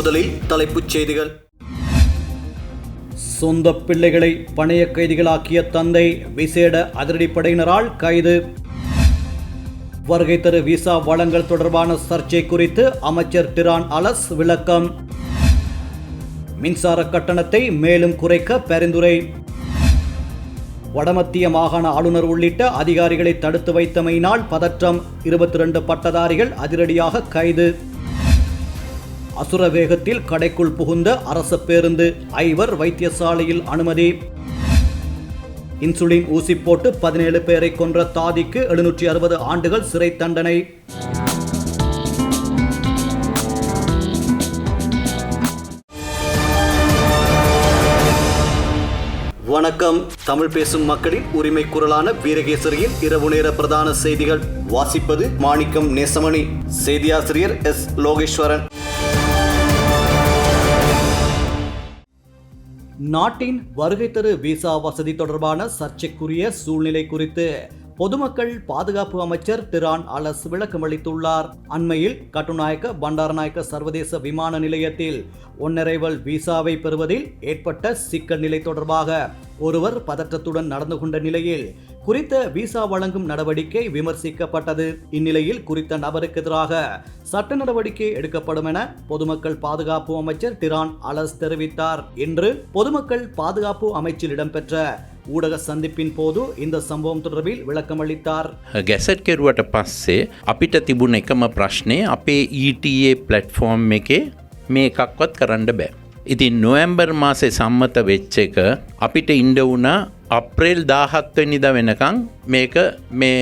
முதலில் தலைப்புச் செய்திகள். சொந்த பிள்ளைகளை பணைய கைதிகளாக்கிய தந்தை விசேட அதிரடிப்படையினரால் கைது. வருகை தரு விசா வழங்கல் தொடர்பான சர்ச்சை குறித்து அமைச்சர் டிரான் அலஸ் விளக்கம். மின்சார கட்டணத்தை மேலும் குறைக்க பரிந்துரை. வடமத்திய மாகாண ஆளுநர் உள்ளிட்ட அதிகாரிகளை தடுத்து வைத்தமையினால் பதற்றம். இருபத்தி ரெண்டு பட்டதாரிகள் அதிரடியாக கைது. அசுர வேகத்தில் கடைக்குள் புகுந்த அரச பேருந்து ஐவர் வைத்தியசாலையில் அனுமதி. இன்சுலின் ஊசி போட்டு பதினேழு பேரை கொன்ற தாதிக்கு எழுநூற்றி அறுபது ஆண்டுகள் சிறை தண்டனை. வணக்கம். தமிழ் பேசும் மக்களின் உரிமை குரலான வீரகேசரியின் இரவு நேர பிரதான செய்திகள். வாசிப்பது மாணிக்கம் நேசமணி. செய்தியாசிரியர் எஸ். லோகேஸ்வரன். நாட்டின் வருகை தரு விசா வசதி தொடர்பான சர்ச்சைக்குரிய சூழ்நிலை குறித்து பொதுமக்கள் பாதுகாப்பு அமைச்சர் திரான் அலஸ் விளக்கமளித்துள்ளார் அண்மையில் கட்டுநாயக்க பண்டாரநாயக்க சர்வதேச விமான நிலையத்தில் ஒன்னரைவல் விசாவை பெறுவதில் ஏற்பட்ட சிக்கல் நிலை தொடர்பாக ஒருவர் பதற்றத்துடன் நடந்து கொண்ட நிலையில் குறித்த விசா வழங்கும் நடவடிக்கை விமர்சிக்கப்பட்டது. இந்நிலையில் குறித்த நபருக்கு எதிராக சட்ட நடவடிக்கை எடுக்கப்படும் என பொதுமக்கள் பாதுகாப்பு அமைச்சர் திரான் அலஸ் தெரிவித்தார். என்று பொதுமக்கள் பாதுகாப்பு அமைச்சில் இடம்பெற்ற ஊடக சந்திப்பின் போது இந்த சம்பவம் தொடர்பில் விளக்கமளித்தார் ගැසට් කෙරුවට පස්සේ අපිට තිබුණ එකම ප්‍රශ්නය අපේ ETA පලට්ෆෝර්ම් එකේ මේ එකක්වත් කරන්න බෑ. ඉතින් නොවැම්බර් මාසෙ සම්මත වෙච්ච එක අපිට ඉන්ඩ වුණා අප්‍රේල් දාහත්වනිද වෙනකං මේක මේ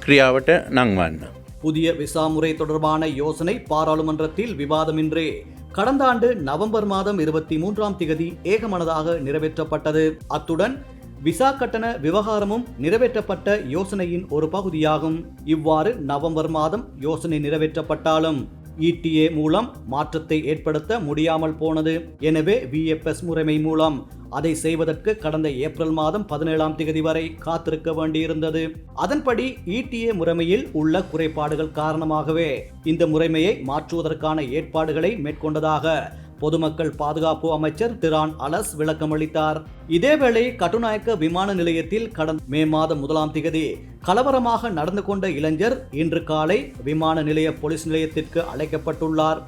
ක්‍රියාවට නංවන්න. புதிய விசா முறை தொடர்பான யோசனை பாராளுமன்றத்தில் விவாதமின்றி கடந்த ஆண்டு நவம்பர் மாதம் இருபத்தி மூன்றாம் திகதி ஏகமனதாக நிறைவேற்றப்பட்டது அத்துடன் விசா கட்டண விவகாரமும் நிறைவேற்றப்பட்ட யோசனையின் ஒரு பகுதியாகும். இவ்வாறு நவம்பர் மாதம் யோசனை நிறைவேற்றப்பட்டாலும் இடிஏ மூலம் மாற்றத்தை ஏற்படுத்த முடியாமல் போனது. எனவே விஎஃப்எஸ் முறைமை மூலம் அதை செய்வதற்கு கடந்த ஏப்ரல் மாதம் பதினேழாம் தேதி வரை காத்திருக்க வேண்டியிருந்தது. அதன்படி இடிஏ முறைமையில் உள்ள குறைபாடுகள் காரணமாகவே இந்த முறைமையை மாற்றுவதற்கான ஏற்பாடுகளை மேற்கொண்டதாக பொதுமக்கள் பாதுகாப்பு அமைச்சர் திரான் அலஸ் விளக்கமளித்தார் இதேவேளை கட்டுநாயக்க விமான நிலையத்தில் கடந்த மே மாதம் முதலாம் திகதி கலவரமாக நடந்து கொண்ட இளைஞர் இன்று காலை விமான நிலைய போலீஸ் நிலையத்திற்கு அழைக்கப்பட்டுள்ளார்.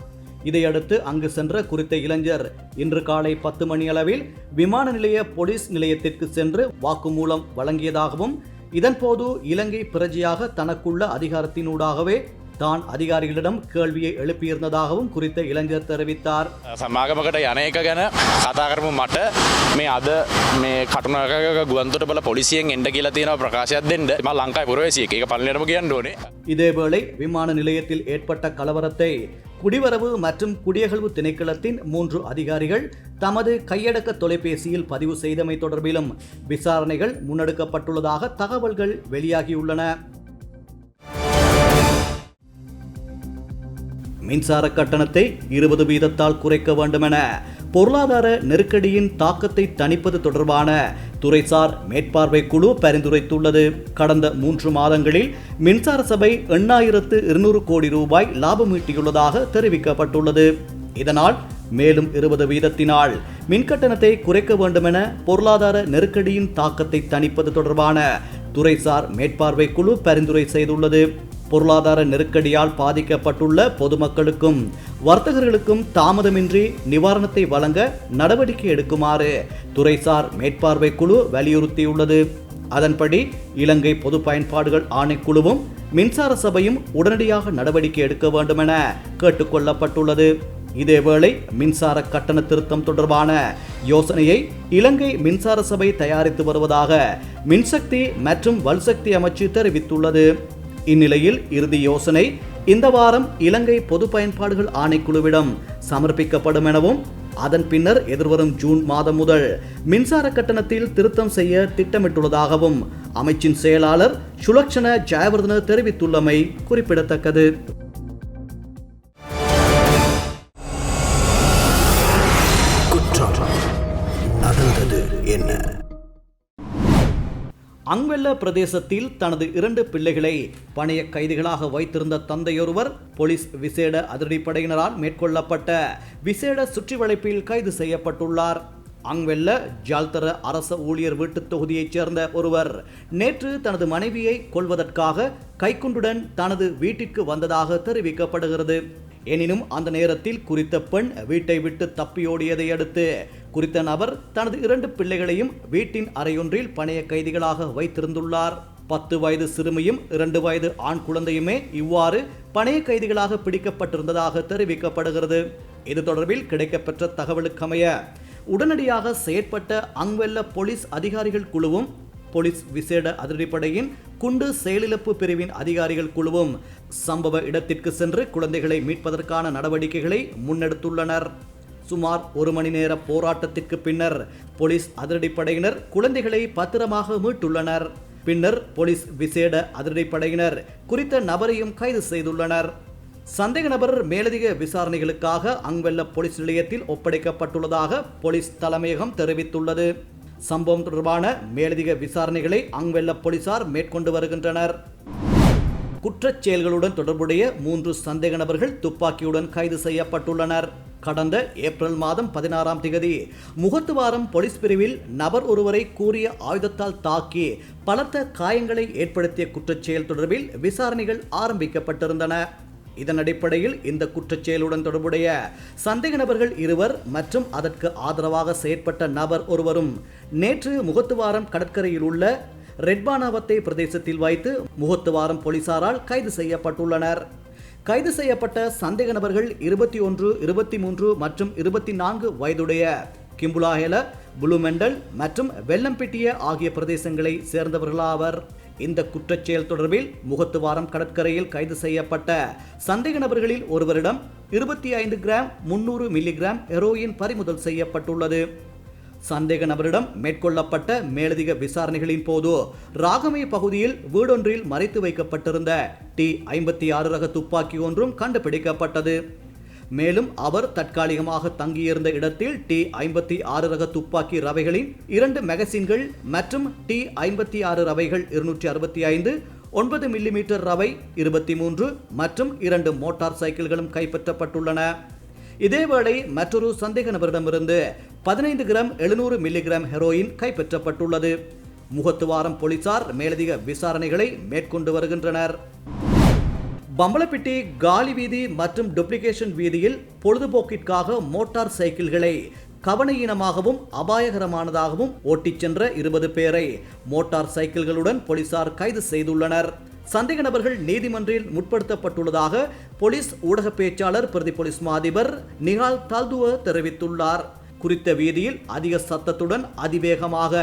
இதையடுத்து அங்கு சென்ற குறித்த இளைஞர் இன்று காலை பத்து மணி அளவில் விமான நிலைய போலீஸ் நிலையத்திற்கு சென்று வாக்குமூலம் வழங்கியதாகவும் இதன்போது இலங்கை பிரஜையாக தனக்குள்ள அதிகாரத்தினூடாகவே தான் அதிகாரிகளிடம் கேள்வியை எழுப்பியிருந்ததாகவும் குறித்த இளைஞர் தெரிவித்தார் සමාගමකට යන එක ගැන කතා කරමු මට මේ අද මේ කටුනක ගුවන්තුට බල පොලිසියෙන් එන්ඩ කියලා තියෙන ප්‍රකාශයක් දෙන්න ම ලංකායි පුරවසිය එක පල්ලටම කියන්න ඕනේ இதேவேளை விமான நிலையத்தில் ஏற்பட்ட கலவரத்தை குடிவரவு மற்றும் குடியகழ்வு திணைக்களத்தின் மூன்று அதிகாரிகள் தமது கையடக்க தொலைபேசியில் பதிவு செய்தமை தொடர்பிலும் விசாரணைகள் முன்னெடுக்கப்பட்டுள்ளதாக தகவல்கள் வெளியாகியுள்ளன மின்சார கட்டணத்தை இருபது வீதத்தால் குறைக்க வேண்டுமென பொருளாதார நெருக்கடியின் தாக்கத்தை தணிப்பது தொடர்பான துறைசார் மேற்பார்வை குழு பரிந்துரைத்துள்ளது. கடந்த மூன்று மாதங்களில் மின்சார சபை எண்ணாயிரத்து இருநூறு கோடி ரூபாய் லாபம் ஈட்டியுள்ளதாக தெரிவிக்கப்பட்டுள்ளது. இதனால் மேலும் இருபது வீதத்தினால் மின்கட்டணத்தை குறைக்க வேண்டுமென பொருளாதார நெருக்கடியின் தாக்கத்தை தணிப்பது தொடர்பான துறைசார் மேற்பார்வை குழு பரிந்துரை செய்துள்ளது. பொருளாதார நெருக்கடியால் பாதிக்கப்பட்டுள்ள பொதுமக்களுக்கும் வர்த்தகர்களுக்கும் தாமதமின்றி நிவாரணத்தை வழங்க நடவடிக்கை எடுக்குமாறு துறைசார் மேற்பார்வை குழு வலியுறுத்தியுள்ளது. அதன்படி இலங்கை பொது பயன்பாடுகள் ஆணைக்குழுவும் மின்சார சபையும் உடனடியாக நடவடிக்கை எடுக்க வேண்டுமென கேட்டுக்கொள்ளப்பட்டுள்ளது. இதேவேளை மின்சார கட்டண திருத்தம் தொடர்பான யோசனையை இலங்கை மின்சார சபை தயாரித்து வருவதாக மின்சக்தி மற்றும் வல்சக்தி அமைச்சு தெரிவித்துள்ளது. இந்நிலையில் இறுதி யோசனை இந்த வாரம் இலங்கை பொது பயன்பாடுகள் ஆணைக்குழுவிடம் சமர்ப்பிக்கப்படும் எனவும் அதன் பின்னர் எதிர்வரும் ஜூன் மாதம் முதல் மின்சார கட்டணத்தில் திருத்தம் செய்ய திட்டமிட்டுள்ளதாகவும் அமைச்சின் செயலாளர் சுலக்ஷண ஜெயவர்தன தெரிவித்துள்ளமை குறிப்பிடத்தக்கது. குற்றம் பிரதேசத்தில் தனது இரண்டு பிள்ளைகளை பணைய கைதிகளாக வைத்திருந்த தந்தையொருவர் போலீஸ் விசேட அதிரடிப்படையினரால் மேற்கொள்ளப்பட்ட விசேட சுற்றிவளைப்பில் கைது செய்யப்பட்டுள்ளார். அங்வெல்ல ஜால்தர அரச ஊழியர் வீட்டுத் தொகுதியைச் சேர்ந்த ஒருவர் நேற்று தனது மனைவியை கொல்வதற்காக கைக்குண்டுடன் தனது வீட்டிற்கு வந்ததாக தெரிவிக்கப்படுகிறது. எனினும் அந்த நேரத்தில் குறித்த பெண் வீட்டை விட்டு தப்பியோடியதை அடுத்து குறித்த நபர் தனது இரண்டு பிள்ளைகளையும் வீட்டின் அறையொன்றில் பணைய கைதிகளாக வைத்திருந்துள்ளார். பத்து வயது சிறுமியும் இரண்டு வயது ஆண் குழந்தையுமே இவ்வாறு பணைய கைதிகளாக பிடிக்கப்பட்டிருந்ததாக தெரிவிக்கப்படுகிறது. இது தொடர்பில் கிடைக்கப்பெற்ற தகவலுக்கமைய உடனடியாக செயற்பட்ட அங்வெல்ல போலீஸ் அதிகாரிகள் குழுவும் போலீஸ் விசேட அதிரடிப்படையின் குண்டு செயலிழப்பு பிரிவின் அதிகாரிகள் குழுவும் சம்பவ இடத்திற்கு சென்று குழந்தைகளை மீட்பதற்கான நடவடிக்கைகளை முன்னெடுத்துள்ளனர். சுமார் ஒரு மணி நேர போராட்டத்திற்கு பின்னர் போலீஸ் அதிரடிப்படையினர் குழந்தைகளை பத்திரமாக மீட்டுள்ளனர். பின்னர் போலீஸ் விசேட அதிரடிப்படையினர் குறித்த நபரையும் கைது செய்துள்ளனர். சந்தேக நபர் மேலதிக விசாரணைகளுக்காக அங்வெல்ல போலீஸ் நிலையத்தில் ஒப்படைக்கப்பட்டுள்ளதாக போலீஸ் தலைமையகம் தெரிவித்துள்ளது. சம்பவம் தொடர்பான மேலதிக விசாரணைகளை அங்வெல்ல போலீசார் மேற்கொண்டு வருகின்றனர். குற்றச் செயல்களுடன் தொடர்புடைய மூன்று சந்தேக நபர்கள் துப்பாக்கியுடன் கைது செய்யப்பட்டுள்ளனர். கடந்த ஏப்ரல் மாதம் பதினாறாம் தேதி முகத்துவாரம் போலீஸ் பிரிவில் நபர் ஒருவரை கூறிய ஆயுதத்தால் தாக்கி பலத்த காயங்களை ஏற்படுத்திய குற்றச்செயல் தொடர்பில் விசாரணைகள் ஆரம்பிக்கப்பட்டிருந்தன. இதன் அடிப்படையில் இந்த குற்றச்செயலுடன் தொடர்புடைய சந்தேக நபர்கள் இருவர் மற்றும் அதற்கு ஆதரவாக செயற்பட்ட நபர் ஒருவரும் நேற்று முகத்துவாரம் கடற்கரையில் உள்ள ரெட்பானாவத்தை பிரதேசத்தில் வைத்து முகத்துவாரம் போலீசாரால் கைது செய்யப்பட்டுள்ளனர். கைது செய்யப்பட்ட சந்தேக நபர்கள் இருபத்தி ஒன்று இருபத்தி மூன்று மற்றும் இருபத்தி நான்கு வயதுடைய கிம்புலாஹெல புளுமெண்டல் மற்றும் வெள்ளம்பிட்டிய ஆகிய பிரதேசங்களை சேர்ந்தவர்களாவர். இந்த குற்றச்செயல் தொடர்பில் முகத்துவாரம் கடற்கரையில் கைது செய்யப்பட்ட சந்தேக நபர்களில் ஒருவரிடம் இருபத்தி ஐந்து கிராம் முன்னூறு மில்லிகிராம் ஹெரோயின் பறிமுதல் செய்யப்பட்டுள்ளது. சந்தேக நபரிடம் மேற்கொள்ளப்பட்ட மேலதிக விசாரணைகளின் போது ராகமே பகுதியில் வீடொன்றில் மறைத்து வைக்கப்பட்டிருந்த டி ஐம்பத்தி ஆறு ரக துப்பாக்கி ஒன்றும் கண்டுபிடிக்கப்பட்டது. மேலும் அவர் தற்காலிகமாக தங்கியிருந்த இடத்தில் டி ஐம்பத்தி ஆறு ரக துப்பாக்கி ரவைகளின் இரண்டு மெகசின்கள் மற்றும் டி ஐம்பத்தி ஆறு ரவைகள் இருநூற்றி அறுபத்தி ஐந்து ஒன்பது மில்லிமீட்டர் ரவை இருபத்தி மூன்று மற்றும் இரண்டு மோட்டார் சைக்கிள்களும் கைப்பற்றப்பட்டுள்ளன. இதேவேளை மற்றொரு சந்தேக நபரிடமிருந்து பதினைந்து கிராம் எழுநூறு மில்லிகிராம் ஹெரோயின் கைப்பற்றப்பட்டுள்ளது. முகத்துவாரம் போலீசார் மேலதிக விசாரணைகளை மேற்கொண்டு வருகின்றனர். பம்பளப்பிட்டி காலி வீதி மற்றும் டூப்ளிகேஷன் வீதியில் பொழுதுபோக்கிற்காக மோட்டார் சைக்கிள்களை கவனையீனமாகவும் அபாயகரமானதாகவும் ஓட்டிச் சென்ற இருபது பேரை மோட்டார் சைக்கிள்களுடன் போலீசார் கைது செய்துள்ளனர். சந்தேக நபர்கள் நீதிமன்றில் முற்படுத்தப்பட்டுள்ளதாக போலீஸ் ஊடக பேச்சாளர் பிரதி போலீஸ் மாதிபர் நிகால் தால்துவ தெரிவித்துள்ளார். குறித்த வீதியில் அதிக சத்தத்துடன் அதிவேகமாக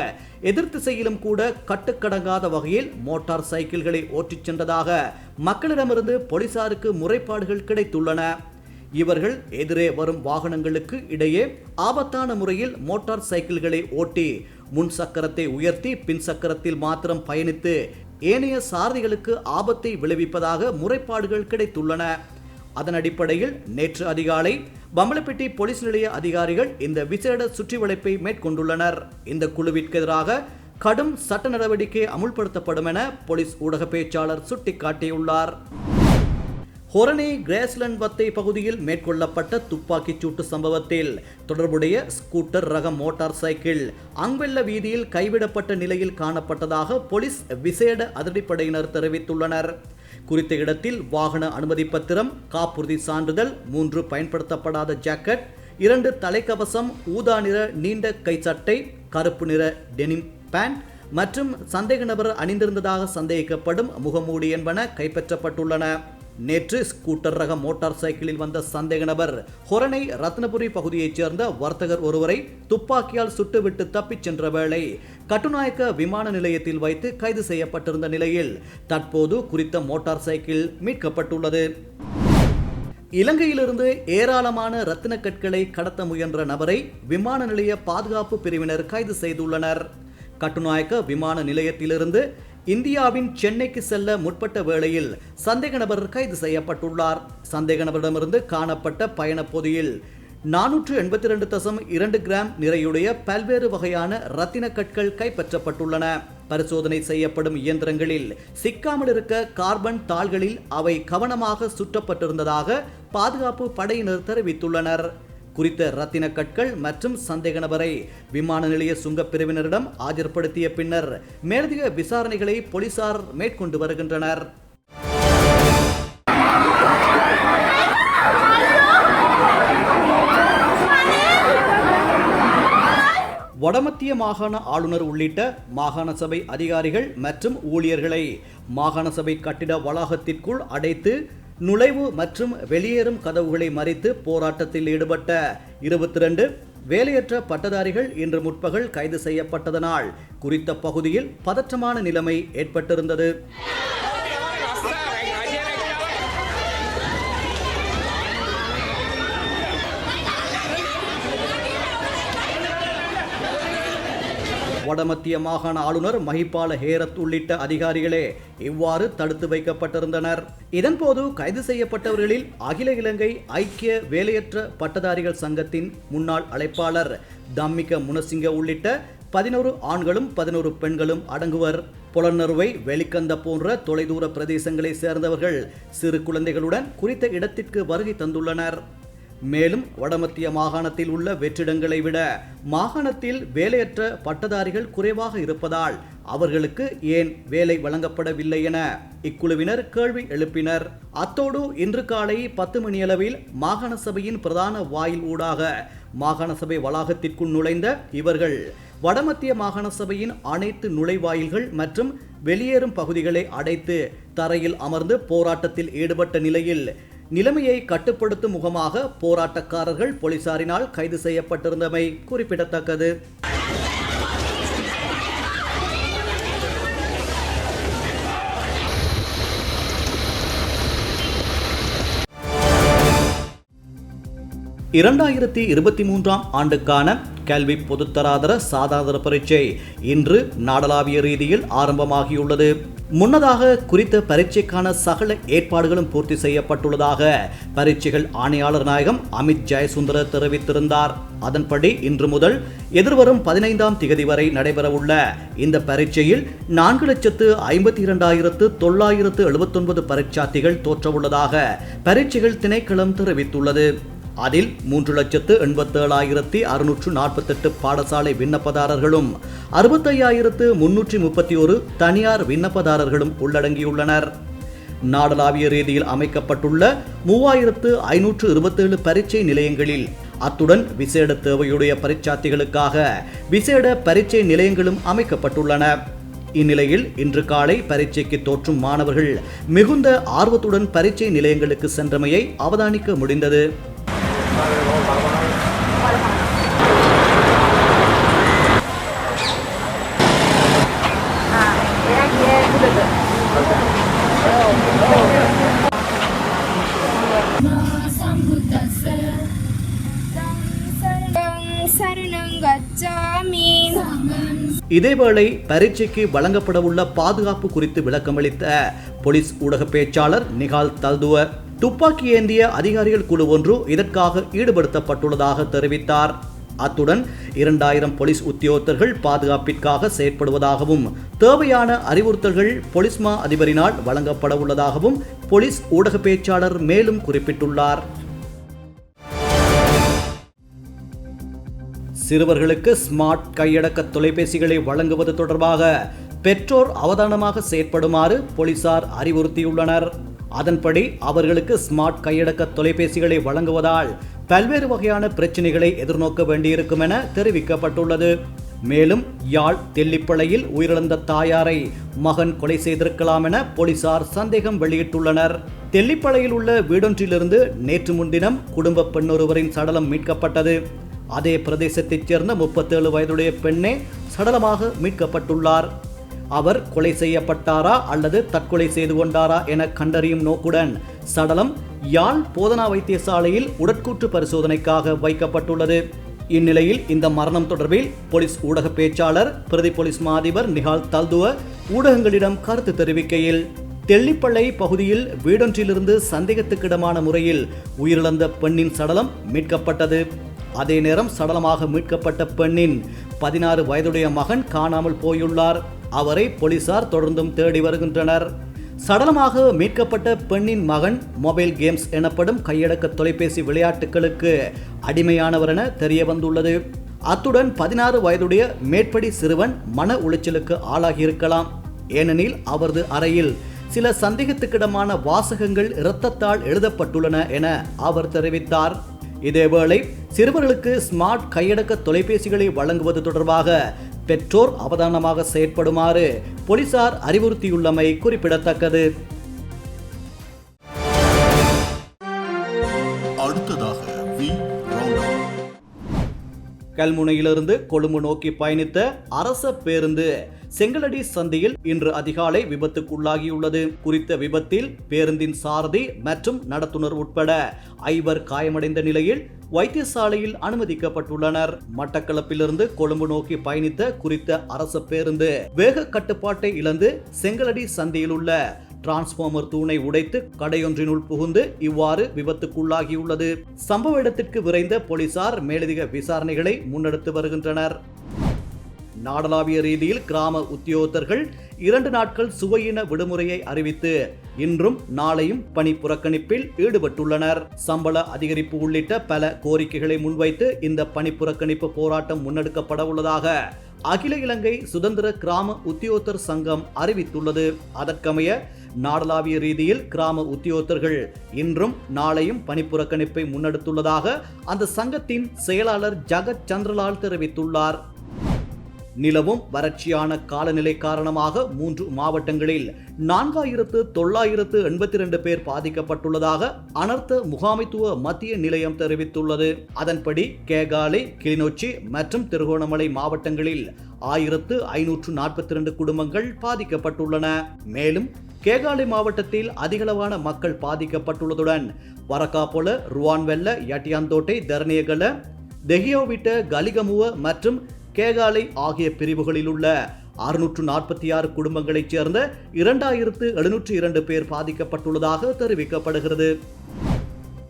எதிர்த்திசையிலும் கூட கட்டுக்கடங்காத வகையில் மோட்டார் சைக்கிள்களை ஓட்டிச் சென்றதாக மக்களிடமிருந்து போலீசாருக்கு முறைப்பாடுகள் கிடைத்துள்ளன. இவர்கள் எதிரே வரும் வாகனங்களுக்கு இடையே ஆபத்தான முறையில் மோட்டார் சைக்கிள்களை ஓட்டி முன் சக்கரத்தை உயர்த்தி பின் சக்கரத்தில் மாத்திரம் பயணித்து ஏனைய சாரதிகளுக்கு ஆபத்தை விளைவிப்பதாக முறைப்பாடுகள் கிடைத்துள்ளன. அதன் அடிப்படையில் நேற்று அதிகாலை பம்பலப்பட்டி போலீஸ் நிலைய அதிகாரிகள் இந்த விசேட சுற்றி வளைப்பை மேற்கொண்டுள்ளனர். இந்த குழுவிற்கு எதிராக கடும் சட்ட நடவடிக்கை அமுல்படுத்தப்படும் என போலீஸ் ஊடக பேச்சாளர் சுட்டிக்காட்டியுள்ளார். ஹொரணி கிரேஸ்லண்ட் வத்தை பகுதியில் மேற்கொள்ளப்பட்ட துப்பாக்கிச் சூட்டு சம்பவத்தில் தொடர்புடைய ஸ்கூட்டர் ரக மோட்டார் சைக்கிள் அங்வெல்ல வீதியில் கைவிடப்பட்ட நிலையில் காணப்பட்டதாக போலீஸ் விசேட அதிரடிப்படையினர் தெரிவித்துள்ளனர். குறித்த இடத்தில் வாகன அனுமதி பத்திரம் காப்புறுதி சான்றிதழ் மூன்று பயன்படுத்தப்படாத ஜாக்கெட் இரண்டு தலைக்கவசம் ஊதா நிற நீண்ட கைச்சட்டை கருப்பு நிற டெனிம் பேண்ட் மற்றும் சந்தேக நபர் அணிந்திருந்ததாக சந்தேகிக்கப்படும் முகமூடி என்பன கைப்பற்றப்பட்டுள்ளன. நேற்று ஸ்கூட்டர் ரக மோட்டார் சைக்கிளில் வந்த சந்தேக நபர் ஹொரணை ரத்னபுரி பகுதியைச் சேர்ந்த வர்த்தகர் ஒருவரை துப்பாக்கியால் சுட்டுவிட்டு தப்பிச் சென்ற வேளை கட்டுநாயக்க விமான நிலையத்தில் வைத்து கைது செய்யப்பட்டிருந்த நிலையில் தற்போது குறித்த மோட்டார் சைக்கிள் மீட்கப்பட்டுள்ளது. இலங்கையிலிருந்து ஏராளமான ரத்தின கற்களை கடத்த முயன்ற நபரை விமான நிலைய பாதுகாப்பு பிரிவினர் கைது செய்துள்ளனர். கட்டுநாயக்க விமான நிலையத்திலிருந்து இந்தியாவின் சென்னைக்கு செல்ல முற்பட்ட வேளையில் சந்தேக நபர் கைது செய்யப்பட்டுள்ளார். சந்தேக நபரிடமிருந்து காணப்பட்ட பயணப் பொதியில் நானூற்று எண்பத்தி ரெண்டு தசம் இரண்டு கிராம் நிறையுடைய பல்வேறு வகையான ரத்தின கற்கள் கைப்பற்றப்பட்டுள்ளன. பரிசோதனை செய்யப்படும் இயந்திரங்களில் சிக்காமல் இருக்க கார்பன் தாள்களில் அவை கவனமாக சுற்றப்பட்டிருந்ததாக பாதுகாப்பு படையினர் தெரிவித்துள்ளனர். குறித்த ரத்தின கற்கள் மற்றும் சந்தேக நபரை விமான நிலைய சுங்கப் பிரிவினரிடம் ஆஜர்படுத்திய பின்னர் மேலதிக விசாரணைகளை போலீசார் மேற்கொண்டு வருகின்றனர். வடமத்திய மாகாண ஆளுநர் உள்ளிட்ட மாகாண சபை அதிகாரிகள் மற்றும் ஊழியர்களை மாகாண சபை கட்டிட வளாகத்திற்குள் அடைத்து நுழைவு மற்றும் வெளியேறும் கதவுகளை மறித்து போராட்டத்தில் ஈடுபட்ட இருபத்தி ரெண்டு வேலையற்ற பட்டதாரிகள் இன்று முற்பகல் கைது செய்யப்பட்டதனால் குறித்த பகுதியில் பதற்றமான நிலைமை ஏற்பட்டிருந்தது. வடமத்திய மாகாண ஆளுநர் மஹிபால ஹேரத் உள்ளிட்ட அதிகாரிகளே இவ்வாறு தடுத்து வைக்கப்பட்டிருந்தனர். இதன்போது கைது செய்யப்பட்டவர்களில் அகில இலங்கை ஐக்கிய வேலையற்ற பட்டதாரிகள் சங்கத்தின் முன்னாள் அழைப்பாளர் தம்மிக முனசிங்க உள்ளிட்ட பதினோரு ஆண்களும் பதினோரு பெண்களும் அடங்குவர். புலனறுவை வெளிக்கந்த போன்ற தொலைதூர பிரதேசங்களை சேர்ந்தவர்கள் சிறு குழந்தைகளுடன் குறித்த இடத்திற்கு வருகை தந்துள்ளனர். மேலும் வடமத்திய மாகாணத்தில் உள்ள வெற்றிடங்களை விட மாகாணத்தில் வேலையற்ற பட்டதாரிகள் குறைவாக இருப்பதால் அவர்களுக்கு ஏன் வேலை வழங்கப்படவில்லை என இக்குழுவினர் கேள்வி எழுப்பினர். அத்தோடு இன்று காலை பத்து மணியளவில் மாகாண சபையின் பிரதான வாயில் ஊடாக மாகாண சபை வளாகத்திற்குள் நுழைந்த இவர்கள் வடமத்திய மாகாண சபையின் அனைத்து நுழைவாயில்கள் மற்றும் வெளியேறும் பகுதிகளை அடைத்து தரையில் அமர்ந்து போராட்டத்தில் ஈடுபட்ட நிலையில் நிலைமையை கட்டுப்படுத்தும் முகமாக போராட்டக்காரர்கள் போலீசாரினால் கைது செய்யப்பட்டிருந்தமை குறிப்பிடத்தக்கது. இரண்டாயிரத்தி இருபத்தி மூன்றாம் ஆண்டுக்கான கல்வி பொதுத்தராதர சாதாரண பரீட்சை இன்று நாடளாவிய ரீதியில் ஆரம்பமாகியுள்ளது. முன்னதாக குறித்த பரீட்சைக்கான சகல ஏற்பாடுகளும் பூர்த்தி செய்யப்பட்டுள்ளதாக பரீட்சைகள் ஆணையாளர் நாயகம் அமித் ஜெயசுந்தர தெரிவித்திருந்தார். அதன்படி இன்று முதல் எதிர்வரும் பதினைந்தாம் திகதி வரை நடைபெறவுள்ள இந்த பரீட்சையில் நான்கு லட்சத்து ஐம்பத்தி இரண்டாயிரத்து தொள்ளாயிரத்து எழுபத்தொன்பது பரீட்சார்த்திகள் தோற்றவுள்ளதாக பரீட்சைகள் திணைக்களம் தெரிவித்துள்ளது. அதில் மூன்று லட்சத்து எண்பத்தேழாயிரத்தி அறுநூற்று நாற்பத்தெட்டு பாடசாலை விண்ணப்பதாரர்களும் அறுபத்தையாயிரத்து முன்னூற்றி முப்பத்தி ஒரு தனியார் விண்ணப்பதாரர்களும் உள்ளடங்கியுள்ளனர். நாடளாவிய ரீதியில் அமைக்கப்பட்டுள்ள மூவாயிரத்து ஐநூற்று இருபத்தேழு பரீட்சை நிலையங்களில் அத்துடன் விசேட தேவையுடைய பரீட்சார்த்திகளுக்காக விசேட பரீட்சை நிலையங்களும் அமைக்கப்பட்டுள்ளன. இந்நிலையில் இன்று காலை பரீட்சைக்கு தோற்றும் மாணவர்கள் மிகுந்த ஆர்வத்துடன் பரீட்சை நிலையங்களுக்கு சென்றமையை அவதானிக்க முடிந்தது. இதேவேளை பரீட்சைக்கு வழங்கப்படவுள்ள பாதுகாப்பு குறித்து விளக்கமளித்த போலீஸ் ஊடக பேச்சாளர் நிகால் தல்துவர். துப்பாக்கி ஏந்திய அதிகாரிகள் குழு ஒன்று இதற்காக ஈடுபடுத்தப்பட்டுள்ளதாக தெரிவித்தார். அத்துடன் இரண்டாயிரம் போலீஸ் உத்தியோகத்தர்கள் பாதுகாப்பிற்காக செயற்படுவதாகவும் தேவையான அறிவுறுத்தல்கள் போலீஸ் மா அதிபரினால் வழங்கப்பட உள்ளதாகவும் போலீஸ் ஊடக பேச்சாளர் மேலும் குறிப்பிட்டுள்ளார். சிறுவர்களுக்கு ஸ்மார்ட் கையடக்க தொலைபேசிகளை வழங்குவது தொடர்பாக பெற்றோர் அவதானமாக செயற்படுமாறு போலீசார் அறிவுறுத்தியுள்ளனர். அதன்படி அவர்களுக்கு ஸ்மார்ட் கையடக்க தொலைபேசிகளை வழங்குவதால் பல்வேறு வகையான பிரச்சனைகளை எதிர்நோக்க வேண்டியிருக்கும் என தெரிவிக்கப்பட்டுள்ளது. மேலும் யாழ் தெல்லிப்பளையில் உயிரிழந்த தாயாரை மகன் கொலை செய்திருக்கலாம் என போலீசார் சந்தேகம் வெளியிட்டுள்ளனர். தெல்லிப்பளையில் உள்ள வீடொன்றிலிருந்து நேற்று முன்தினம் குடும்ப பெண்ணொருவரின் சடலம் மீட்கப்பட்டது. அதே பிரதேசத்தைச் சேர்ந்த முப்பத்தேழு வயதுடைய பெண்ணே சடலமாக மீட்கப்பட்டுள்ளார். அவர் கொலை செய்யப்பட்டாரா அல்லது தற்கொலை செய்து கொண்டாரா என கண்டறியும் நோக்குடன் சடலம் யாழ் போதனா வைத்தியசாலையில் உடற்கூற்று பரிசோதனைக்காக வைக்கப்பட்டுள்ளது. இந்நிலையில் இந்த மரணம் தொடர்பில் போலீஸ் ஊடக பேச்சாளர் பிரதி போலீஸ் மாதிபர் நிஹால் தல்துவ ஊடகங்களிடம் கருத்து தெரிவிக்கையில் தெள்ளிப்பள்ளை பகுதியில் வீடொன்றிலிருந்து சந்தேகத்துக்கிடமான முறையில் உயிரிழந்த பெண்ணின் சடலம் மீட்கப்பட்டது. அதே நேரம் சடலமாக மீட்கப்பட்ட பெண்ணின் பதினாறு வயதுடைய மகன் காணாமல் போயுள்ளார். அவரை போலீசார் தொடர்ந்தும் தேடி வருகின்றனர். சடலமாக மீட்கப்பட்ட பெண்ணின் மகன் மொபைல் கேம்ஸ் எனப்படும் கையடக்க தொலைபேசி விளையாட்டுகளுக்கு அடிமையானவர் என தெரிய வந்துள்ளது அத்துடன் பதினாறு வயதுடைய மேற்படி சிறுவன் மன உளைச்சலுக்கு ஆளாகியிருக்கலாம். ஏனெனில் அவரது அறையில் சில சந்தேகத்துக்கிடமான வாசகங்கள் இரத்தத்தால் எழுதப்பட்டுள்ளன என அவர் தெரிவித்தார். இதேவேளை சிறுவர்களுக்கு ஸ்மார்ட் கையடக்க தொலைபேசிகளை வழங்குவது தொடர்பாக பெற்றோர் அவதானமாக செயற்படுமாறு போலீசார் அறிவுறுத்தியுள்ளமை குறிப்பிடத்தக்கது. அடுத்ததாக கல்முனையிலிருந்து கொழும்பு நோக்கி பயணித்த அரச பேருந்து செங்கலடி சந்தியில் இன்று அதிகாலை விபத்துக்குள்ளாகியுள்ளது. குறித்த விபத்தில் பேருந்தின் சாரதி மற்றும் நடத்துனர் உட்பட ஐவர் காயமடைந்த நிலையில் வைத்தியசாலையில் அனுமதிக்கப்பட்டுள்ளனர். மட்டக்களப்பிலிருந்து கொழும்பு நோக்கி பயணித்த குறித்த அரசு பேருந்து வேக கட்டுப்பாட்டை இழந்து செங்கலடி சந்தியில் உள்ள டிரான்ஸ்பார்மர் தூணை உடைத்து கடையொன்றினுள் புகுந்து இவ்வாறு விபத்துக்குள்ளாகியுள்ளது. சம்பவ இடத்திற்கு விரைந்த போலீசார் மேலதிக விசாரணைகளை முன்னெடுத்து வருகின்றனர். நாடளாவிய ரீதியில் கிராம உத்தியோகத்தர்கள் இரண்டு நாட்கள் சுவையின விடுமுறையை அறிவித்து இன்றும் நாளையும் பணி புறக்கணிப்பில் ஈடுபட்டுள்ளனர். சம்பள அதிகரிப்பு உள்ளிட்ட பல கோரிக்கைகளை முன்வைத்து இந்த பணி புறக்கணிப்பு போராட்டம் முன்னெடுக்கப்பட உள்ளதாக அகில இலங்கை சுதந்திர கிராம உத்தியோகத்தர் சங்கம் அறிவித்துள்ளது. அதற்கமைய நாடளாவிய ரீதியில் கிராம உத்தியோகத்தர்கள் இன்றும் நாளையும் பணிப்புறக்கணிப்பை முன்னெடுத்துள்ளதாக அந்த சங்கத்தின் செயலாளர் ஜகத் சந்திரலால் தெரிவித்துள்ளார். நிலவும் வறட்சியான காலநிலை காரணமாக மூன்று மாவட்டங்களில் நான்காயிரத்து தொள்ளாயிரத்து எண்பத்தி ரெண்டு பேர் பாதிக்கப்பட்டுள்ளதாக அனர்த்த முகாமைத்துவ மத்திய நிலையம் தெரிவித்துள்ளது. அதன்படி கேகாலை கிளிநொச்சி மற்றும் திருகோணமலை மாவட்டங்களில் ஆயிரத்து ஐநூற்று நாற்பத்தி ரெண்டு குடும்பங்கள் பாதிக்கப்பட்டுள்ளன. மேலும் கேகாலை மாவட்டத்தில் அதிகளவான மக்கள் பாதிக்கப்பட்டுள்ளதுடன் வரக்காப்பொல ருவான்வெல்ல யட்டியாந்தோட்டை தர்ணியகல தெஹியோவிட்ட கலிகமுவ மற்றும் கேகாலை ஆகிய பிரிவுகளில் உள்ள அறுநூற்று நாற்பத்தி ஆறு குடும்பங்களைச் சேர்ந்த இரண்டாயிரத்து எழுநூற்று இரண்டு பேர் பாதிக்கப்பட்டுள்ளதாக தெரிவிக்கப்படுகிறது.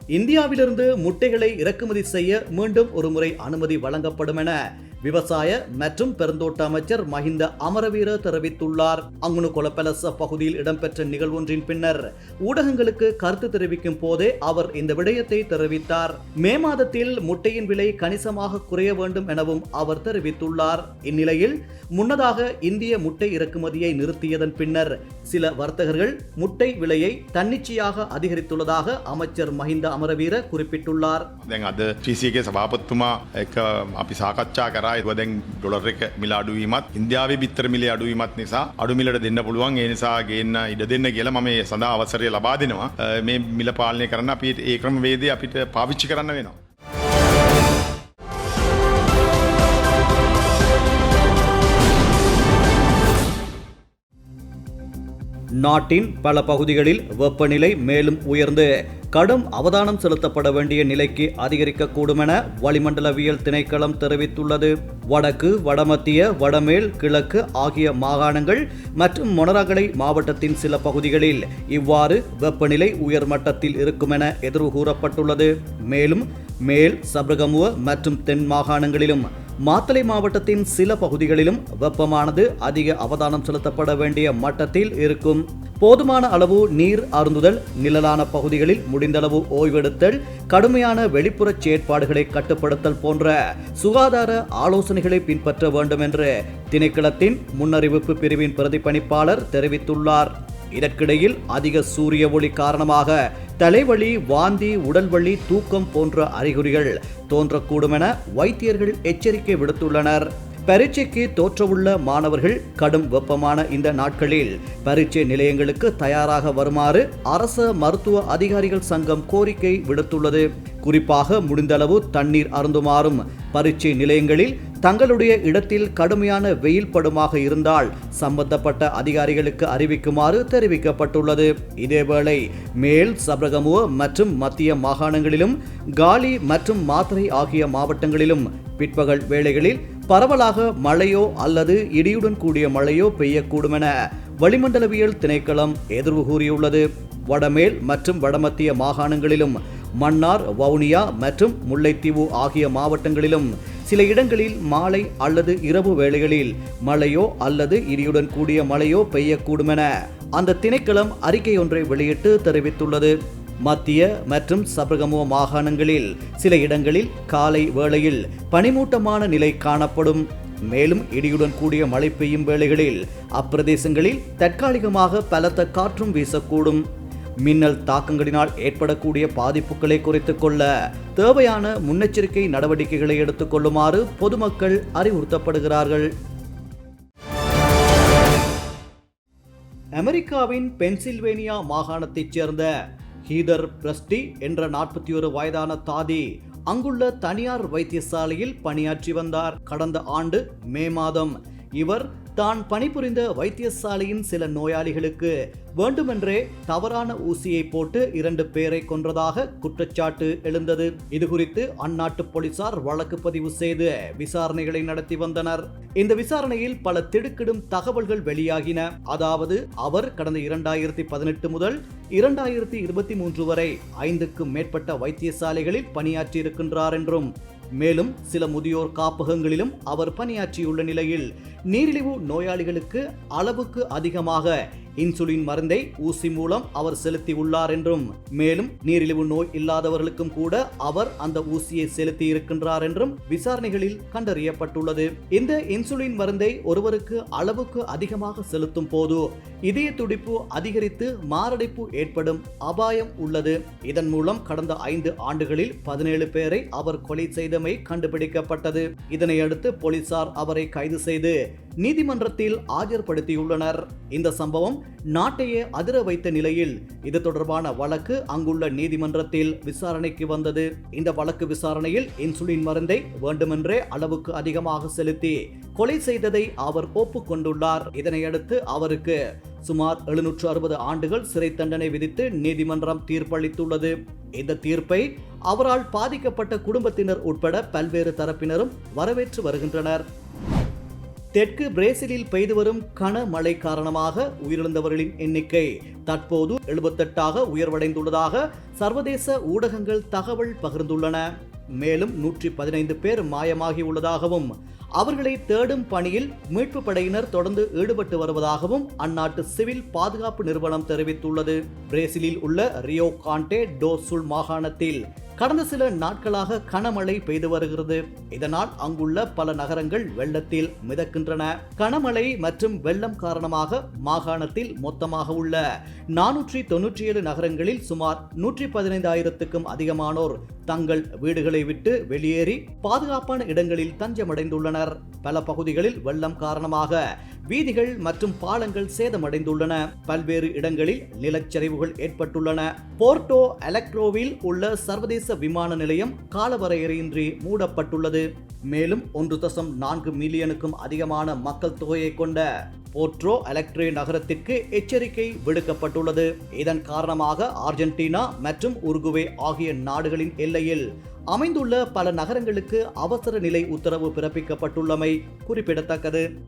இந்தியாவிலிருந்து முட்டைகளை இறக்குமதி செய்ய மீண்டும் ஒருமுறை அனுமதி வழங்கப்படும் என விவசாய மற்றும் பெருந்தோட்ட அமைச்சர் மஹிந்த அமரவீர தெரிவித்துள்ளார் அங்குனு கொலப்பலச பகுதியில் இடம்பெற்ற நிகழ்வொன்றின் பின்னர் ஊடகங்களுக்கு கருத்து தெரிவிக்கும் போதே அவர் இந்த விடயத்தை தெரிவித்தார் மே மாதத்தில் முட்டையின் விலை கணிசமாக குறைய வேண்டும் எனவும் அவர் தெரிவித்துள்ளார் இந்நிலையில் முன்னதாக இந்திய முட்டை இறக்குமதியை நிறுத்தியதன் பின்னர் சில வர்த்தகர்கள் முட்டை விலையை தன்னிச்சையாக அதிகரித்துள்ளதாக அமைச்சர் மஹிந்த අමරවීර குறிப்பிட்டுள்ளார் දැන් අද ටීසිගේ සභාපත්තුමා එක අපි සාකච්ඡා කරා එව දැන් ඩොලර් එක මිල අඩුවීමත් ඉන්දියාවේ බිත්තර මිලේ අඩුවීමත් නිසා අඩු මිලට දෙන්න පුළුවන්. ඒ නිසා ගේන්න ඉඩ දෙන්න කියලා මම ඒ සඳහා අවසරය ලබා දෙනවා. අ, මේ මිල පාලනය කරන්න අපි ඒ ක්‍රම වේදේ අපිට පාවිච්චි කරන්න වෙනවා. நாட்டின் பல பகுதிகளில் வெப்பநிலை மேலும் உயர்ந்து. கடும் அவதானம் செலுத்தப்பட வேண்டிய நிலைக்கு அதிகரிக்கக்கூடும் என வளிமண்டலவியல் திணைக்களம் தெரிவித்துள்ளது. வடக்கு வடமத்திய வடமேல் கிழக்கு ஆகிய மாகாணங்கள் மற்றும் மொனராகலை மாவட்டத்தின் சில பகுதிகளில் இவ்வாறு வெப்பநிலை உயர்மட்டத்தில் இருக்கும் என எதிர்வு கூறப்பட்டுள்ளது மேலும் மேல் சபரகமுவ மற்றும் தென் மாகாணங்களிலும் மாத்தளை மாவட்டத்தின் சில பகுதிகளிலும் வெப்பமானது அதிக அவதானம் செலுத்தப்பட வேண்டிய மட்டத்தில் இருக்கும். போதுமான அளவு நீர் அருந்துதல் நிழலான பகுதிகளில் முடிந்தளவு ஓய்வெடுத்தல் கடுமையான வெளிப்புற செயற்பாடுகளை கட்டுப்படுத்தல் போன்ற சுகாதார ஆலோசனைகளை பின்பற்ற வேண்டும் என்று திணைக்களத்தின் முன்னறிவிப்பு பிரிவின் பிரதிபணிப்பாளர் தெரிவித்துள்ளார். இதற்கிடையில் அதிக சூரிய ஒளி காரணமாக தலைவலி வாந்தி உடல்வலி தூக்கம் போன்ற அறிகுறிகள் தோன்றக்கூடும் என வைத்தியர்கள் எச்சரிக்கை விடுத்துள்ளனர். பரீட்சைக்கு தோற்றவுள்ள மாணவர்கள் கடும் வெப்பமான இந்த நாட்களில் பரீட்சை நிலையங்களுக்கு தயாராக வருமாறு அரச மருத்துவ அதிகாரிகள் சங்கம் கோரிக்கை விடுத்துள்ளது. குறிப்பாக முடிந்தளவு தண்ணீர் அருந்துமாறும் பரீட்சை நிலையங்களில் தங்களுடைய இடத்தில் கடுமையான வெயில் படுமாக இருந்தால் சம்பந்தப்பட்ட அதிகாரிகளுக்கு அறிவிக்குமாறு தெரிவிக்கப்பட்டுள்ளது. இதேவேளை மேல் சபரகமுவ மற்றும் மத்திய மாகாணங்களிலும் காலி மற்றும் மாத்திரை ஆகிய மாவட்டங்களிலும் பிற்பகல் வேளைகளில் பரவலாக மழையோ அல்லது இடியுடன் கூடிய மழையோ பெய்யக்கூடும் என வளிமண்டலவியல் திணைக்களம் எதிர்வு கூறியுள்ளது. வடமேல் மற்றும் வடமத்திய மாகாணங்களிலும் மன்னார் வவுனியா மற்றும் முல்லைத்தீவு ஆகிய மாவட்டங்களிலும் சில இடங்களில் மாலை அல்லது இரவு வேளைகளில் மழையோ அல்லது இடியுடன் கூடிய மழையோ பெய்யக்கூடுமென அந்த திணைக்களம் அறிக்கை ஒன்றை வெளியிட்டு தெரிவித்துள்ளது. மத்திய மற்றும் சபரகமுவ மாகாணங்களில் சில இடங்களில் காலை வேளையில் பனிமூட்டமான நிலை காணப்படும். மேலும் இடியுடன் கூடிய மழை பெய்யும் வேளைகளில் அப்பிரதேசங்களில் தற்காலிகமாக பலத்த காற்றும் வீசக்கூடும். மின்னல் தாக்கங்களினால் ஏற்படக்கூடிய பாதிப்புகளை குறைத்துக் கொள்ள தேவையான முன்னெச்சரிக்கை நடவடிக்கைகளை எடுத்துக்கொள்ளுமாறு பொதுமக்கள் அறிவுறுத்தப்படுகிறார்கள். அமெரிக்காவின் பென்சில்வேனியா மாகாணத்தைச் சேர்ந்த ஹீதர் பிரஸ்டி என்ற நாற்பத்தி ஒரு வயதான தாதி அங்குள்ள தனியார் வைத்தியசாலையில் பணியாற்றி வந்தார். கடந்த ஆண்டு மே மாதம் இவர் தான் பணிபுரிந்த வைத்தியசாலையின் சில நோயாளிகளுக்கு வேண்டுமென்றே தவறான ஊசியை போட்டு இரண்டு பேரை கொன்றதாக குற்றச்சாட்டு எழுந்தது. இது குறித்து அந்நாட்டு போலீசார் வழக்கு பதிவு செய்து விசாரணைகளை நடத்தி வந்தனர். இந்த விசாரணையில் பல திடுக்கிடும் தகவல்கள் வெளியாகின. அதாவது அவர் கடந்த இரண்டாயிரத்தி பதினெட்டு முதல் இரண்டாயிரத்தி இருபத்தி மூன்று வரை ஐந்துக்கும் மேற்பட்ட வைத்தியசாலைகளில் பணியாற்றியிருக்கின்றார் என்றும் மேலும் சில முதியோர் காப்பகங்களிலும் அவர் பணியாற்றியுள்ள நிலையில் நீரிழிவு நோயாளிகளுக்கு அளவுக்கு அதிகமாக இன்சுலின் மருந்தை ஊசி மூலம் அவர் செலுத்தி உள்ளார் என்றும் மேலும் நீரிழிவு நோய் இல்லாதவர்களுக்கும் கூட அவர் அந்த ஊசியை செலுத்தி இருக்கின்றார் என்றும் விசாரணைகளில் கண்டறியப்பட்டுள்ளது. இந்த இன்சுலின் மருந்தை ஒருவருக்கு அளவுக்கு அதிகமாக செலுத்தும் போது இதய துடிப்பு அதிகரித்து மாரடைப்பு ஏற்படும் அபாயம் உள்ளது. இதன் மூலம் கடந்த ஐந்து ஆண்டுகளில் பதினேழு பேரை அவர் கொலை செய்தமை கண்டுபிடிக்கப்பட்டது. இதனையடுத்து போலீசார் அவரை கைது செய்து நீதிமன்றத்தில் ஆஜர்படுத்தியுள்ளனர். இந்த சம்பவம் நாட்டையே அதிர வைத்த நிலையில் இது தொடர்பான வழக்கு அங்குள்ள நீதிமன்றத்தில் விசாரணைக்கு வந்தது. இந்த வழக்கு விசாரணையில் இன்சுலின் மருந்தை வேண்டுமென்றே அளவுக்கு அதிகமாக செலுத்தி கொலை செய்ததை அவர் ஒப்புக்கொண்டுள்ளார் இதனையடுத்து அவருக்கு சுமார் எழுநூற்று அறுபது ஆண்டுகள் சிறை தண்டனை விதித்து நீதிமன்றம் தீர்ப்பளித்துள்ளது. இந்த தீர்ப்பை அவரால் பாதிக்கப்பட்ட குடும்பத்தினர் உட்பட பல்வேறு தரப்பினரும் வரவேற்று வருகின்றனர். தெற்கு பிரேசிலில் பெய்து வரும் கனமழை காரணமாக உயிரிழந்தவர்களின் எண்ணிக்கை தற்போது எழுபத்தெட்டாக உயர்வடைந்துள்ளதாக சர்வதேச ஊடகங்கள் தகவல் பகிர்ந்துள்ளன. மேலும் நூற்றி பதினைந்து பேர் மாயமாகி உள்ளதாகவும் அவர்களை தேடும் பணியில் மீட்பு படையினர் தொடர்ந்து ஈடுபட்டு வருவதாகவும் அந்நாட்டு சிவில் பாதுகாப்பு நிறுவனம் தெரிவித்துள்ளது. பிரேசிலில் உள்ள ரியோ காண்டே டோசுல் மாகாணத்தில் கடந்த சில நாட்களாக கனமழை பெய்து வருகிறது. இதனால் அங்குள்ள பல நகரங்கள் வெள்ளத்தில் மிதக்கின்றன. கனமழை மற்றும் வெள்ளம் காரணமாக மாகாணத்தில் மொத்தமாக உள்ள நானூற்றி தொன்னூற்றி ஏழு நகரங்களில் சுமார் நூற்றி பதினைந்தாயிரத்துக்கும் அதிகமானோர் தங்கள் வீடுகளை விட்டு வெளியேறி பாதுகாப்பான இடங்களில் தஞ்சமடைந்துள்ளனர். பல பகுதிகளில் வெள்ளம் காரணமாக வீதிகள் மற்றும் பாலங்கள் சேதமடைந்துள்ளன. பல்வேறு இடங்களில் நிலச்சரிவுகள் ஏற்பட்டுள்ளன. போர்ட்டோ எலக்ட்ரோவில் உள்ள சர்வதேச விமான நிலையம் காலவரையறையின்றி மூடப்பட்டுள்ளது. மேலும் ஒன்று தசம் நான்கு மில்லியனுக்கும் அதிகமான மக்கள் தொகையை கொண்ட போர்ட்ரோ எலக்ட்ரே நகரத்திற்கு எச்சரிக்கை விடுக்கப்பட்டுள்ளது. இதன் காரணமாக அர்ஜென்டினா மற்றும் உருகுவே ஆகிய நாடுகளின் எல்லையில் அமைந்துள்ள பல நகரங்களுக்கு அவசர நிலை உத்தரவு பிறப்பிக்கப்பட்டுள்ளமை குறிப்பிடத்தக்கது.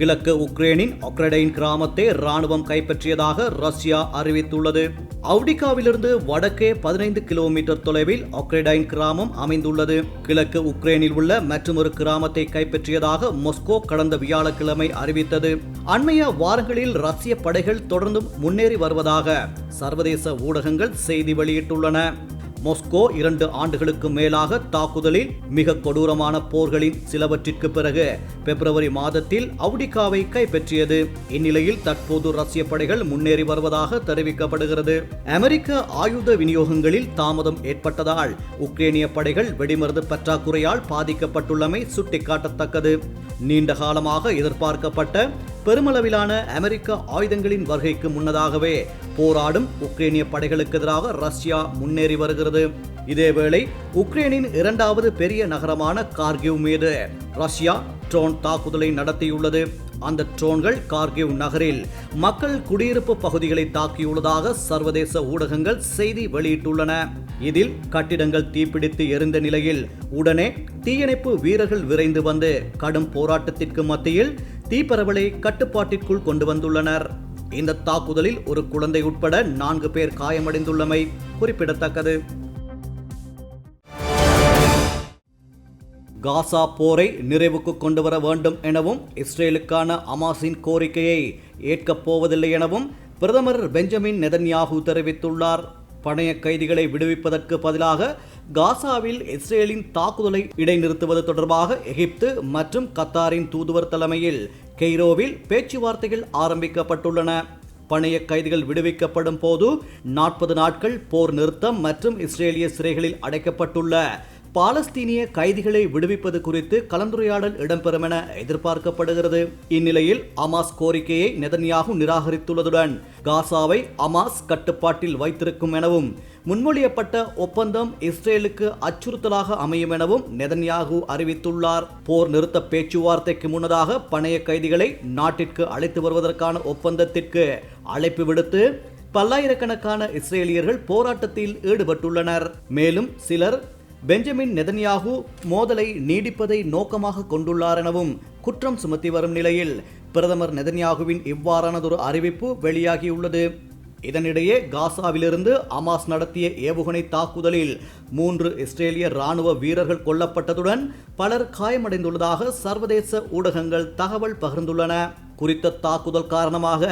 கிழக்கு உக்ரைனின் ஒக்ரடைன் கிராமத்தை ராணுவம் கைப்பற்றியதாக ரஷ்யா அறிவித்துள்ளது. அவுடிகாவிலிருந்து வடக்கே பதினைந்து கிலோமீட்டர் தொலைவில் ஒக்ரடைன் கிராமம் அமைந்துள்ளது. கிழக்கு உக்ரைனில் உள்ள மற்றொரு கிராமத்தை கைப்பற்றியதாக மொஸ்கோ கடந்த வியாழக்கிழமை அறிவித்தது. அண்மைய வாரங்களில் ரஷ்ய படைகள் தொடர்ந்தும் முன்னேறி வருவதாக சர்வதேச ஊடகங்கள் செய்தி வெளியிட்டுள்ளன. மொஸ்கோ இரண்டு ஆண்டுகளுக்கு மேலாக தாக்குதலில் மிக கொடூரமான போர்களின் சிலவற்றிற்கு பிறகு பிப்ரவரி மாதத்தில் அவுடிகாவை கைப்பற்றியது. இந்நிலையில் தற்போது ரஷ்ய படைகள் முன்னேறி வருவதாக தெரிவிக்கப்படுகிறது. அமெரிக்க ஆயுத விநியோகங்களில் தாமதம் ஏற்பட்டதால் உக்ரேனிய படைகள் வெடிமருந்து பற்றாக்குறையால் பாதிக்கப்பட்டுள்ளமை சுட்டிக்காட்டத்தக்கது. நீண்ட காலமாக எதிர்பார்க்கப்பட்ட பெருமளவிலான அமெரிக்க ஆயுதங்களின் வருகைக்கு முன்னதாகவே போராடும் உக்ரைனிய படைகளுக்கு எதிராக ரஷ்யா முன்னேறி வருகிறது. இதேவேளை உக்ரைனின் இரண்டாவது பெரிய நகரமான கார்கிவ் மீது ரஷ்யா ட்ரோன் தாக்குதலை நடத்தியுள்ளது. அந்த ட்ரோன்கள் கார்கிவ் நகரில் மக்கள் குடியிருப்பு பகுதிகளை தாக்கியுள்ளதாக சர்வதேச ஊடகங்கள் செய்தி வெளியிட்டுள்ளன. இதில் கட்டிடங்கள் தீப்பிடித்து எரிந்த நிலையில் உடனே தீயணைப்பு வீரர்கள் விரைந்து வந்து கடும் போராட்டத்திற்கு மத்தியில் தீப்பரவலை கட்டுப்பாட்டிற்குள் கொண்டு வந்துள்ளனர் இந்த தாக்குதலில் ஒரு குழந்தை உட்பட நான்கு பேர் காயமடைந்துள்ளமை குறிப்பிடத்தக்கது. காசா போரை நிறைவுக்கு கொண்டு வர வேண்டும் எனவும் இஸ்ரேலுக்கான அமாஸின் கோரிக்கையை ஏற்கப் போவதில்லை எனவும் பிரதமர் பெஞ்சமின் நெதன்யாகு தெரிவித்துள்ளார். பணைய கைதிகளை விடுவிப்பதற்கு பதிலாக காசாவில் இஸ்ரேலின் தாக்குதலை இடைநிறுத்துவது தொடர்பாக எகிப்து மற்றும் கத்தாரின் தூதுவர் தலைமையில் கெய்ரோவில் பேச்சுவார்த்தைகள் ஆரம்பிக்கப்பட்டுள்ளன. பணைய கைதிகள் விடுவிக்கப்படும் போது நாற்பது நாட்கள் போர் நிறுத்தம் மற்றும் இஸ்ரேலிய சிறைகளில் அடைக்கப்பட்டுள்ள பாலஸ்தீனிய கைதிகளை விடுவிப்பது குறித்து கலந்துரையாடல் இடம்பெறும் என எதிர்பார்க்கப்படுகிறது. இந்நிலையில் அமாஸ் கோரிக்கையை நெதன்யாகு நிராகரித்துள்ளதுடன் காசாவை அமாஸ் கட்டுப்பாட்டில் வைத்திருக்கும் எனவும் முன்மொழியப்பட்ட ஒப்பந்தம் இஸ்ரேலுக்கு அச்சுறுத்தலாக அமையும் எனவும் நெதன்யாகு அறிவித்துள்ளார். போர் நிறுத்த பேச்சுவார்த்தைக்கு முன்னதாக பணைய கைதிகளை நாட்டிற்கு அழைத்து வருவதற்கான ஒப்பந்தத்திற்கு அழைப்பு விடுத்து பல்லாயிரக்கணக்கான இஸ்ரேலியர்கள் போராட்டத்தில் ஈடுபட்டுள்ளனர். மேலும் சிலர் பெஞ்சமின் நெதன்யாகு மோதலை நீடிப்பதை நோக்கமாக கொண்டுள்ளார் எனவும் குற்றம் சுமத்தி வரும் நிலையில் பிரதமர் நெதன்யாகுவின் இவ்வாறானதொரு அறிவிப்பு வெளியாகியுள்ளது. இதனிடையே காசாவிலிருந்து அமாஸ் நடத்திய ஏவுகணை தாக்குதலில் மூன்று இஸ்ரேலிய ராணுவ வீரர்கள் கொல்லப்பட்டதுடன் பலர் காயமடைந்துள்ளதாக சர்வதேச ஊடகங்கள் தகவல் பகிர்ந்துள்ளன. குறித்த தாக்குதல் காரணமாக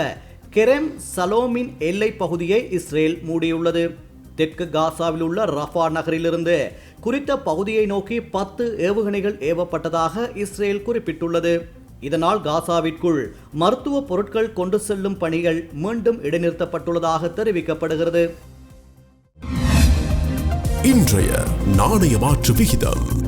கெரெம் சலோமின் எல்லை பகுதியை இஸ்ரேல் மூடியுள்ளது. தெற்கு காசாவில் உள்ள ரஃபா நகரிலிருந்து குறித்த பகுதியை நோக்கி பத்து ஏவுகணைகள் ஏவப்பட்டதாக இஸ்ரேல் குறிப்பிட்டுள்ளது. இதனால் காசாவிற்குள் மருத்துவ பொருட்கள் கொண்டு செல்லும் பணிகள் மீண்டும் இடைநிறுத்தப்பட்டுள்ளதாக தெரிவிக்கப்படுகிறது. இன்றைய நாணய மாற்று விகிதம்.